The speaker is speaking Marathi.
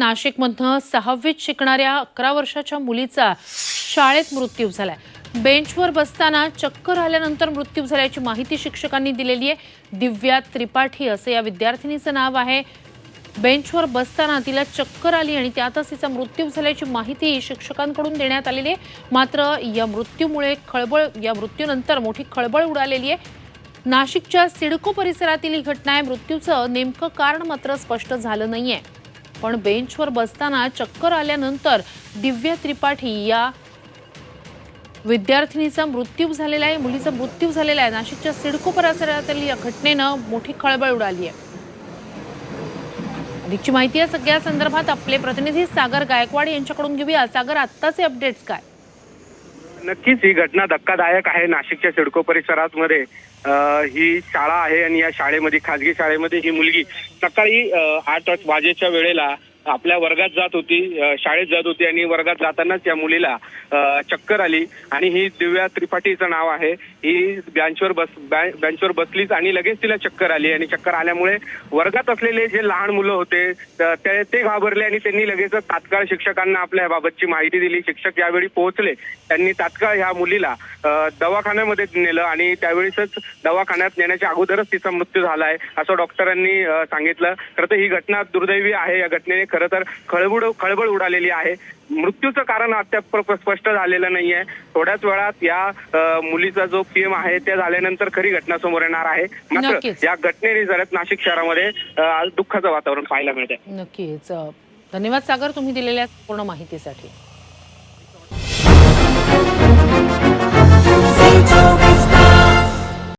नाशिकमधनं सहावीत शिकणाऱ्या अकरा वर्षाच्या मुलीचा शाळेत मृत्यू झालाय. बेंचवर बसताना चक्कर आल्यानंतर मृत्यू झाल्याची माहिती शिक्षकांनी दिलेली आहे. दिव्या त्रिपाठी असं या विद्यार्थिनीचं नाव आहे. बेंचवर बसताना तिला चक्कर आली आणि त्यातच तिचा मृत्यू झाल्याची माहिती शिक्षकांकडून देण्यात आलेली आहे. मात्र या मृत्यूमुळे खळबळ या मृत्यूनंतर मोठी खळबळ उडालेली आहे. नाशिकच्या सिडको परिसरातील ही घटना आहे. मृत्यूचं नेमकं कारण मात्र स्पष्ट झालं नाहीये. पण बेंचवर बसताना चक्कर आल्यानंतर दिव्या त्रिपाठी या विद्यार्थिनीचा मृत्यू झालेला आहे मुलीचा मृत्यू झालेला आहे. नाशिकच्या सिडको परिसरातील या घटनेनं मोठी खळबळ उडाली आहे. अधिकची माहिती या सगळ्या संदर्भात आपले प्रतिनिधी सागर गायकवाड यांच्याकडून घेऊया. सागर आत्ताचे अपडेट्स काय? नक्कीच ही घटना धक्कादायक आहे नाशिकच्या सिडको परिसरात मध्ये ही शाळा आहे आणि या शाळेमध्ये खाजगी शाळेमध्ये ही मुलगी सकाळी आठ वाजेच्या वेळेला आपल्या वर्गात जात होती शाळेत जात होती आणि वर्गात जातानाच या मुलीला चक्कर आली. आणि ही दिव्या त्रिपाठीचं नाव आहे. ही बँचवर बस बॅ- बेंचवर बसलीच आणि लगेच तिला चक्कर आली. आणि चक्कर आल्यामुळे वर्गात असलेले जे लहान मुलं होते ते ते घाबरले आणि त्यांनी लगेचच तात्काळ शिक्षकांना आपल्या बाबतची माहिती दिली. शिक्षक यावेळी पोहोचले त्यांनी तात्काळ ह्या मुलीला दवाखान्यामध्ये नेलं आणि त्यावेळेसच दवाखान्यात नेण्याच्या अगोदरच तिचा मृत्यू झाला आहे असं डॉक्टरांनी सांगितलं. खरं तर ही घटना दुर्दैवी आहे. या घटनेने खरं तर खळबळ खळबळ उडालेली आहे. मृत्यूचं कारण अद्याप स्पष्ट झालेलं नाहीये. थोड्याच वेळात या मुलीचा जो पीएम आहे ते झाल्यानंतर खरी घटना समोर येणार आहे. मात्र. या घटनेने जरा नाशिक शहरामध्ये दुःखाचं वातावरण पाहायला मिळतंय. नक्कीच. धन्यवाद सागर तुम्ही दिलेल्या पूर्ण माहितीसाठी.